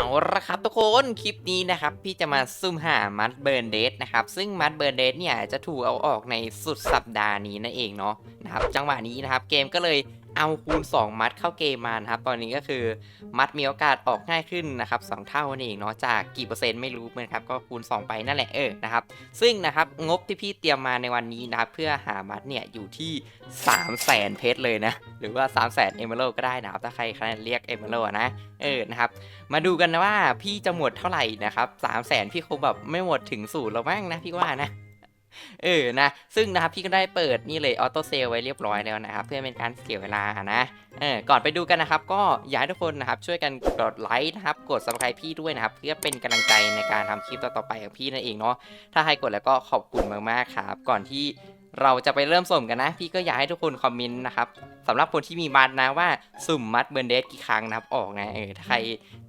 เอาละครับทุกคนคลิปนี้นะครับ พี่จะมาซุ่มหามัดเบิร์นเดทนะครับ ซึ่งมัดเบิร์นเดทเนี่ยจะถูกเอาออกในสุดสัปดาห์นี้นั่นเองเนาะนะครับจังหวะนี้นะครับเกมก็เลย เอาคูณ 2 มัดเข้าเกมมานะครับ ตอนนี้ก็คือมัดมีโอกาสออกง่ายขึ้นนะครับสเท่านั่เองเนาะจากกี่เปอร์เซ็นต์ไม่รู้นะครับก็คูณ 2 ไปนั่นแหละเออนะครับซึ่งนะครับงบที่พี่เตรียมมาในวันนี้นะครับเพื่อหามัดเนี่ยอยู่ที่ 3 0 0แสนเพชรเลยนะหรือว่า 3 0 0แสนเอเมอรัลก็ได้นะครับถ้าใครใครเรียกเอเมอรัลนะเออนะครับมาดูกันนะว่าพี่จะหมดเท่าไหร่นะครับสามแสนพี่คงแบบไม่หมดถึงศูนย์แล้วมั้งนะพี่ว่านะ เออนะ ซึ่งนะครับพี่ก็ได้เปิดนี่เลยออโต้เซลไว้เรียบร้อยแล้วนะครับ เพื่อเป็นการเสียเวลานะเออก่อนไปดูกันนะครับ ก็อยากให้ทุกคนนะครับช่วยกันกดไลค์นะครับ กด subscribe พี่ด้วยนะครับ เพื่อเป็นกำลังใจในการทำคลิปต่อๆไปของพี่นั่นเองเนาะถ้าใครกดแล้วก็ขอบคุณมากๆครับ ก่อนที่เราจะไปเริ่มส่งกันนะ พี่ก็อยากให้ทุกคนคอมเมนต์นะครับสำหรับคนที่มีมัดนะว่าสุ่มมัดเบิร์นเดสกี่ครั้งนะครับออกนะเออถ้าใคร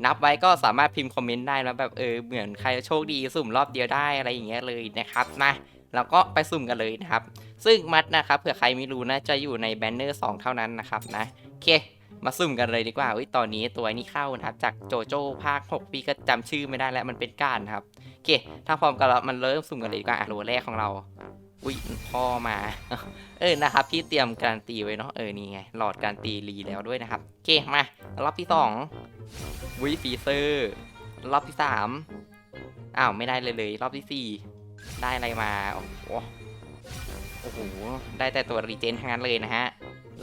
นับไว้ก็สามารถพิมพ์คอมเมนต์ได้แล้วแบบเออเหมือนใครโชคดีสุ่มรอบเดียวได้อะไรอย่างเงี้ยเลยนะครับนะ แล้วก็ไปสุ่มกันเลยนะครับ ซึ่งมัดนะครับเผื่อใครไม่รู้นะจะอยู่ในแบนเนอร์2เท่านั้นนะครับนะโอเค มาสุ่มกันเลยดีกว่าอุ้ยตอนนี้ตัวนี้เข้านะครับ จากโจโจ้ภาค 6 ปีก็จำชื่อไม่ได้แล้วมันเป็นก้านครับโอเค ถ้าพร้อมกันแล้วมันเริ่มสุ่มกันเลยดีกว่าอะโลแรกของเราอุ้ยพ่อมา เออนะครับพี่เตรียมการันตีไว้เนาะเออนี่ไงหลอดการันตีรีแล้วด้วยนะครับโอเคมารอบที่สองวิฟีเซอร์รอบที่สามอ้าวไม่ได้เลยเลย รอบที่สี่ ได้อะไรมา โอ้โหโอ้โห ได้แต่ตัวรีเจนทั้งนั้นเลยนะฮะ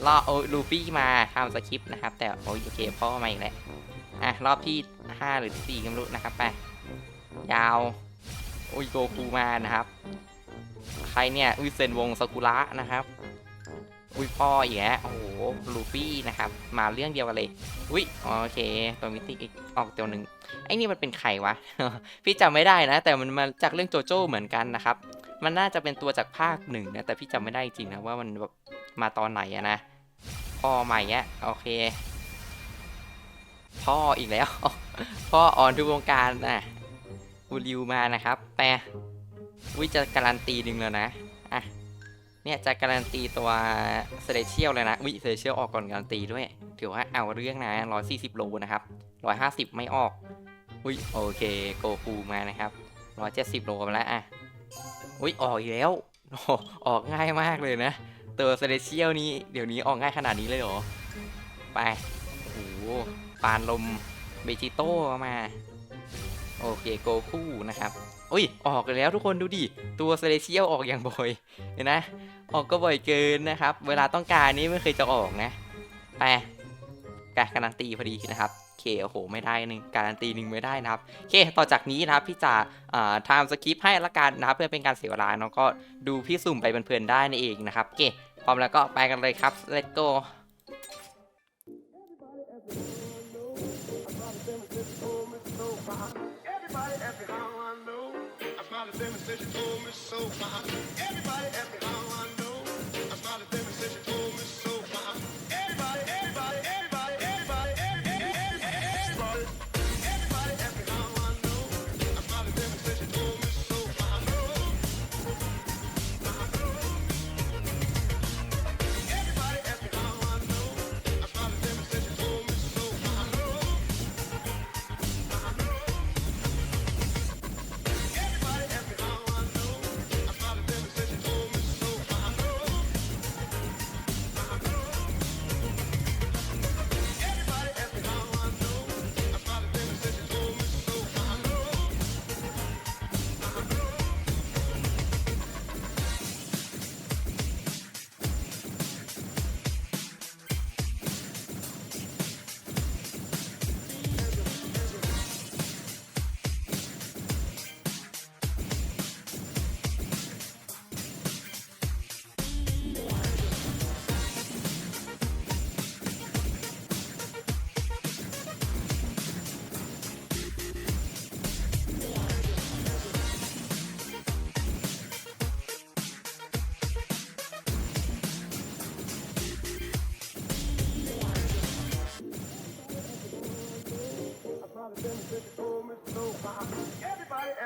รอบโอ้ลูฟี่มาทำสคริปต์นะครับ แต่โอ้ยโอเคพ่อมาอีกแล้วอะ รอบที่ห้าหรือที่สี่ก็ไม่รู้นะครับไปยาว โอ้ยโกคูมานะครับ ใครเนี่ย อุยเซนวงซากุระนะครับ อุ้ยพ่ออีกแล้วโอ้โหลูฟี่นะครับมาเรื่องเดียวกันเลยอุ้ยโอเค ตัวมิติอีกออกตัวหนึ่งไอ้นี่มันเป็นใครวะ พี่จำไม่ได้นะ แต่มันมาจากเรื่องโจโจ้เหมือนกันนะครับ มันน่าจะเป็นตัวจากภาคหนึ่งนะแต่พี่จำไม่ได้จริงนะว่ามันแบบมาตอนไหนอะนะพ่อใหม่อะโอเค พ่ออีกแล้ว พ่อออนทุกวงการนะอูริวมานะครับ แต่วิจะการันตีหนึ่งแล้วนะอะ เนี่ยจะการันตีตัวเซเลเชียลเลยนะวิเซเลเชียลออกก่อนการันตีด้วย ถือว่าเอาเรื่องนะ140 โลนะครับ 150 ไม่ออกอุ้ยโอเคโกคูมานะครับ 170 โลมาแล้วอะอุ้ยออกอีกแล้วออกง่ายมากเลยนะ ตัวเซเลเชียลนี้เดี๋ยวนี้ออกง่ายขนาดนี้เลยเหรอ ไปโอ้โหปานลมเบจิโต้มา โอเคโกคูนะครับ อุ้ย ออกแล้วทุกคนดูดิ ตัวเซเลเชียลออกอย่างบ่อยเห็นนะ ออกก็บ่อยเกินนะครับ เวลาต้องการนี้ไม่เคยจะออกนะไปการการันตีพอดีนะครับเคโอ้โห ไม่ได้หนึ่งการันตีหนึ่งไม่ได้นะครับเคต่อจากนี้นะครับพี่จะาทำสคริปต์ให้ละกันนะครับเพื่อเป็นการเสียเวลาเนาะก็ดูพี่สุ่มไปเพลินๆได้นั่นเองนะครับเคพร้อมแล้วก็ไปกันเลยครับ let's go Everybody about a demonstration told me so. Everybody at me,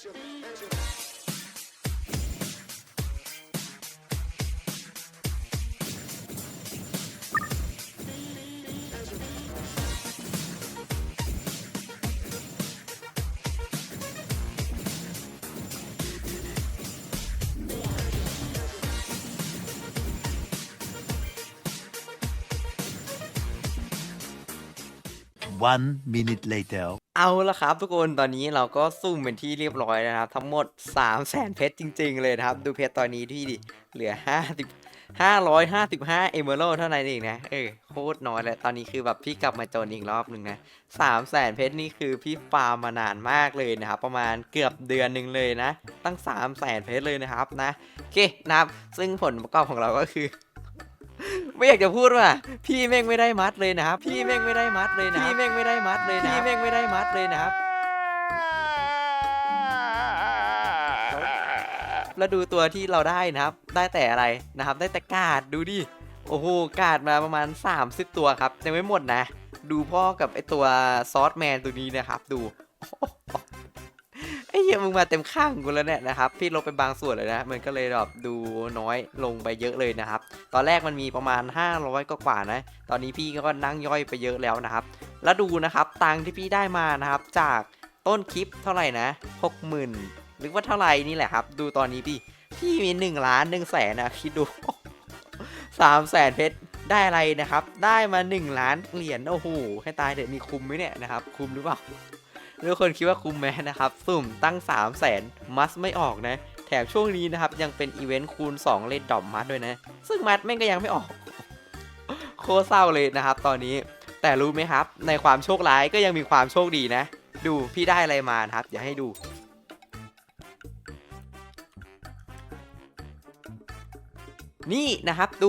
Angela, Angela. One minute later. เอาละครับทุกคนตอนนี้เราก็ซุ่มเป็นที่เรียบร้อยนะครับ ทั้งหมด 3 0 0แสนเพชรจริง ๆ เลยนะครับ ดูเพชรตอนนี้ที่ดิเหลือ 50 555 เอเมอรัลเท่านั้นเองนะ เออโคตรน้อยเลย ตอนนี้คือแบบพี่กลับมาจนอีกรอบหนึ่งนะ3 0 0แสนเพชรนี่คือพี่ฟาร์มมานานมากเลยนะครับ ประมาณเกือบเดือนหนึ่งเลยนะ ตั้ง3 0 0แสนเพชรเลยนะครับนะ โอเคนะครับ ซึ่งผลประกอบของเราก็คือ ไม่อยากจะพูดว่า พี่แม่งไม่ได้มัดเลยนะครับ พี่แม่งไม่ได้มัดเลยนะ พี่แม่งไม่ได้มัดเลยนะ พี่แม่งไม่ได้มัดเลยนะครับ แล้วดูตัวที่เราได้นะครับ ได้แต่อะไรนะครับ ได้แต่กาดดูดิ โอ้โห กาดมาประมาณ 30 ตัวครับ ยังไม่หมดนะ ดูพ่อกับไอตัวซอสแมนตัวนี้นะครับ ดูไอ้ เหี้ยมึงมาเต็มข้างกูแล้วเนี่ยนะครับ พี่ลบไปบางส่วนเลยนะ มันก็เลยแบบดูน้อยลงไปเยอะเลยนะครับ ตอนแรกมันมีประมาณ 500กว่าๆนะ ตอนนี้พี่ก็นั่งย่อยไปเยอะแล้วนะครับ แล้วดูนะครับ ตังที่พี่ได้มานะครับ จากต้นคลิปเท่าไหร่นะ 60,000 หรือว่าเท่าไหร่นี่แหละครับ ดูตอนนี้พี่ พี่มี1ล้าน1แสนนะคิดดู3แสนเพชรได้อะไรนะครับ ได้มา 1 ล้านเหรียญ โอ้โห ให้ตายเด็ดมีคุมไหมเนี่ยนะครับ คุมหรือเปล่า ทุกคนคิดว่าคุ้มไหมนะครับ สุ่มตั้ง 3 0 0แสนมัสไม่ออกนะ แถมช่วงนี้นะครับ ยังเป็นอีเวนต์คูณ 2 เลดดอมมัสด้วยนะ ซึ่งมัสแม่งก็ยังไม่ออก โคตรเศร้าเลยนะครับ ตอนนี้แต่รู้ไหมครับ ในความโชคร้ายก็ยังมีความโชคดีนะ ดูพี่ได้อะไรมานะครับ อย่าให้ดู นี่นะครับดู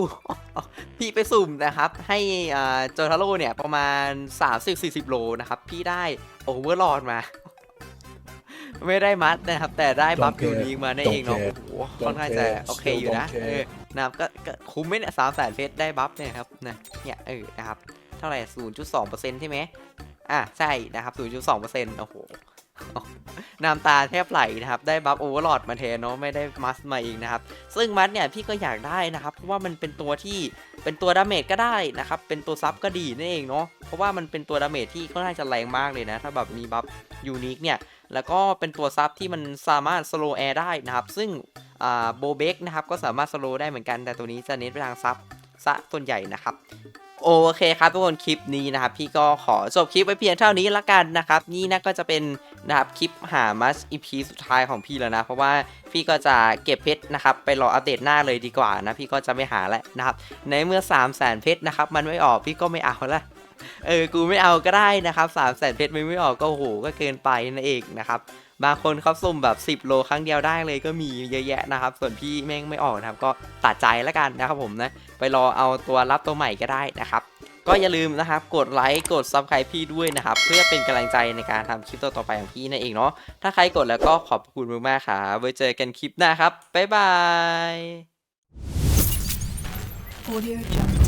พี่ไปสุ่มนะครับ ให้อ่าโจทาโร่เนี่ยประมาณ 30-40 โลนะครับ พี่ได้โอเวอร์ลอดมา ไม่ได้มัดนะครับ แต่ได้บัฟ Don't ยู care นิคมาได้เองเนาะ Don't โอ้ care โหค่อนข้างจะ care โอเค Still อยู่นะ don't care เออนะครับก็ก็คุ้มไหมเนี่ยสามแสนเฟสได้บัฟเนี่ยครับนะเนี่ยเออนะครับ เท่าไหร่ 0.2%ใช่ไหมอะใช่นะครับ 0.2%โอ้โห น้ำตาแทบไหลนะครับ ได้บัฟโอเวอร์ลอดมาแทนเนาะไม่ได้มัสมาเองนะครับ ซึ่งมัดเนี่ยพี่ก็อยากได้นะครับ เพราะว่ามันเป็นตัวที่เป็นตัวดาเมจก็ได้นะครับ เป็นตัวซับก็ดีนั่นเองเนาะเพราะว่ามันเป็นตัวดาเมจที่ก็น่าจะแรงมากเลยนะ ถ้าแบบมีบัฟยูนิคเนี่ย แล้วก็เป็นตัวซับที่มันสามารถสโลแอร์ได้นะครับ ซึ่งโบเบกนะครับก็สามารถสโลได้เหมือนกันแต่ตัวนี้จะเน้นไปทางซับซะส่วนใหญ่นะครับ โอเคครับทุกคนคลิปนี้นะครับพี่ก็ขอจบคลิปไว้เพียงเท่านี้ละกันนะครับนี่นะก็จะเป็นนะครับคลิปหามัสอีพีสุดท้ายของพี่แล้วนะ เพราะว่าพี่ก็จะเก็บเพชรนะครับไปรออัปเดตหน้าเลยดีกว่านะพี่ก็จะไม่หาแล้วนะครับในเมื่อ 3 0 0แสนเพชรนะครับมันไม่ออกพี่ก็ไม่เอาละเออกูไม่เอาก็ได้นะครับ3 0 0แสนเพชรมันไม่ออกก็โอ้โหก็เกินไปนั่นเองนะครับ บางคนเขาสุ่มแบบ 10 โลครั้งเดียวได้เลยก็มีเยอะแยะนะครับ ส่วนพี่แม่งไม่ออกนะครับ ก็ตัดใจแล้วกันนะครับผมนะ ไปรอเอาตัวรับตัวใหม่ก็ได้นะครับ ก็อย่าลืมนะครับ กดไลค์กดซับ s c ค i b e พี่ด้วยนะครับ เพื่อเป็นกำลังใจในการทำคลิปต่อๆไปของพี่นั่นเองเนาะถ้าใครกดแล้วก็ขอบคุณมากๆครับไว้เจอกันคลิปหน้าครับบ๊ายบาย Audio Jungle.